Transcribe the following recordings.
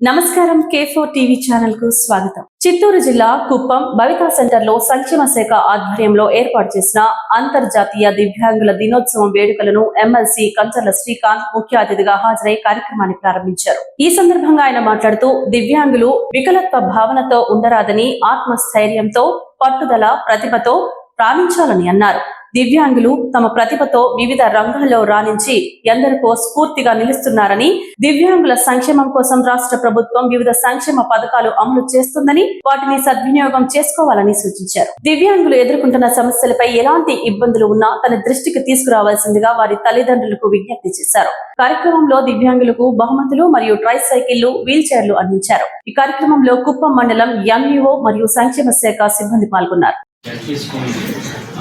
నమస్కారం కే four TV ఛానల్కు స్వాగతం. చిత్తూరు జిల్లా కుప్పం బవితా సెంటర్లో సంక్షేమ శాఖ ఆధ్వర్యంలో ఏర్పాటు చేసిన అంతర్జాతీయ దివ్యాంగుల దినోత్సవం వేడుకలను ఎమ్మెల్సీ కంచర్ల శ్రీకాంత్ ముఖ్య అతిథిగా హాజరై కార్యక్రమాన్ని ప్రారంభించారు. ఈ సందర్భంగా ఆయన మాట్లాడుతూ దివ్యాంగులు వికలత్వ భావనతో ఉండరాదని ఆత్మస్థైర్యంతో పట్టుదల ప్రతిభతో రాణించాలని అన్నారు. దివ్యాంగులు తమ ప్రతిభతో వివిధ రంగాల్లో రాణించి ఎందరికో స్ఫూర్తిగా నిలుస్తున్నారని దివ్యాంగుల సంక్షేమం కోసం రాష్ట్ర ప్రభుత్వం వివిధ సంక్షేమ పథకాలు అమలు చేస్తుందని వాటిని సద్వినియోగం చేసుకోవాలని సూచించారు. దివ్యాంగులు ఎదుర్కొంటున్న సమస్యలపై ఎలాంటి ఇబ్బందులు ఉన్నా తన దృష్టికి తీసుకురావాల్సిందిగా వారి తల్లిదండ్రులకు విజ్ఞప్తి చేశారు. కార్యక్రమంలో దివ్యాంగులకు బహుమతులు మరియు ట్రై సైకిళ్ళు వీల్ చైర్లు అందించారు. ఈ కార్యక్రమంలో కుప్పం మండలం ఎంఈఓ మరియు సంక్షేమ శాఖ సిబ్బంది పాల్గొన్నారు. జడ్పీ స్కూల్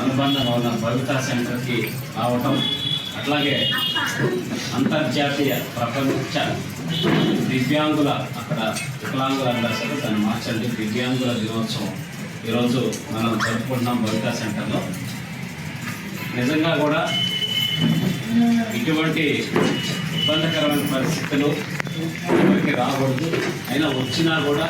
అనుబంధంగా ఉన్న భవితా సెంటర్కి రావటం అట్లాగే అంతర్జాతీయ ప్రపంచ దివ్యాంగుల అక్కడ వికలాంగులు అంటారు సరే దాన్ని మార్చండి. దివ్యాంగుల దినోత్సవం ఈరోజు మనం జరుపుకుంటున్నాం భవితా సెంటర్లో. నిజంగా కూడా ఇటువంటి ఇబ్బందికరమైన పరిస్థితులు ఎవరికి రాకూడదు. అయినా వచ్చినా కూడా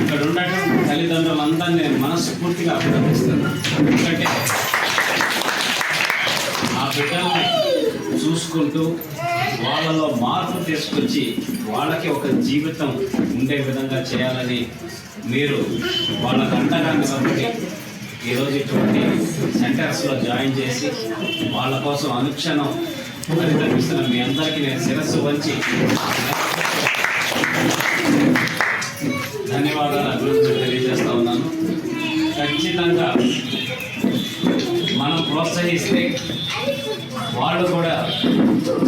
ఇక్కడ ఉండటం తల్లిదండ్రులందరినీ నేను మనస్ఫూర్తిగా అభినందిస్తున్నాను. ఎందుకంటే ఆ బిడ్డల్ని చూసుకుంటూ వాళ్ళలో మార్పు తీసుకొచ్చి వాళ్ళకి ఒక జీవితం ఉండే విధంగా చేయాలని మీరు వాళ్ళకు అండగా నిలబడి ఈరోజు ఇటువంటి సెంటర్స్లో జాయిన్ చేసి వాళ్ళ కోసం అనుక్షణం కనిపిస్తున్న మీ అందరికీ నేను శిరస్సు వంచి ధన్యవాదాలు అభివృద్ధి ఖచ్చితంగా మనం ప్రోత్సహిస్తే వాళ్ళు కూడా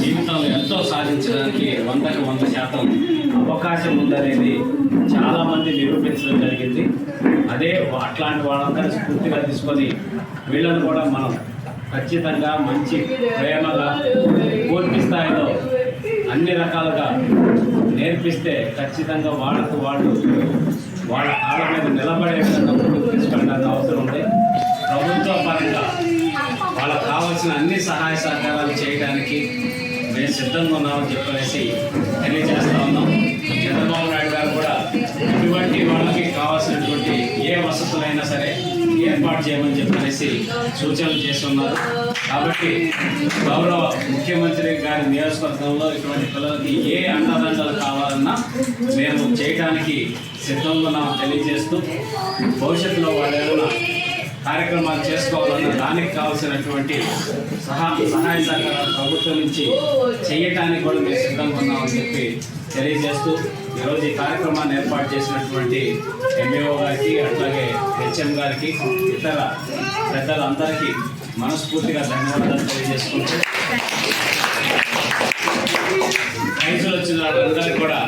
జీవితంలో ఎంతో సాధించడానికి వందకు వంద శాతం అవకాశం ఉందనేది చాలామంది నిరూపించడం జరిగింది. అదే అట్లాంటి వాళ్ళందరూ స్ఫూర్తిగా తీసుకొని వీళ్ళని కూడా మనం ఖచ్చితంగా మంచి ప్రేమగా పూర్తి స్థాయిలో అన్ని రకాలుగా నేర్పిస్తే ఖచ్చితంగా వాళ్ళకు వాళ్ళు వాళ్ళ కాళ్ళ మీద నిలబడే విధంగా ముందుకు తీసుకెళ్ళడానికి అవసరం ఉంది ప్రభుత్వ పరంగా వాళ్ళకు కావాల్సిన అన్ని సహాయ సహకారాలు చేయడానికి మేము సిద్ధంగా ఉన్నామని చెప్పనేసి తెలియజేస్తా ఉన్నాం. చంద్రబాబు నాయుడు గారు కూడా ఇటువంటి వాళ్ళకి కావాల్సినటువంటి ఏ వసతులైనా సరే ఏర్పాటు చేయమని చెప్పనేసి సూచనలు చేస్తున్నారు. కాబట్టి గౌరవ ముఖ్యమంత్రి గారి నియోజకవర్గంలో ఇటువంటి పిల్లలకి ఏ అండదండలు కావాలన్నా మేము చేయడానికి సిద్ధంగా ఉన్నామని తెలియజేస్తూ భవిష్యత్తులో వాళ్ళు కార్యక్రమాలు చేసుకోవాలన్న దానికి కావాల్సినటువంటి సహా సహాయ సహకారాలు ప్రభుత్వం నుంచి చేయటానికి కూడా మేము సిద్ధంగా ఉన్నామని చెప్పి తెలియజేస్తూ ఈరోజు ఈ కార్యక్రమాన్ని ఏర్పాటు చేసినటువంటి ఎంఏఓ గారికి అట్లాగే హెచ్ఎం గారికి ఇతర పెద్దలందరికీ మనస్ఫూర్తిగా ధన్యవాదాలు తెలియజేసుకుంటూ. రైతులు వచ్చిన వాళ్ళందరికీ కూడా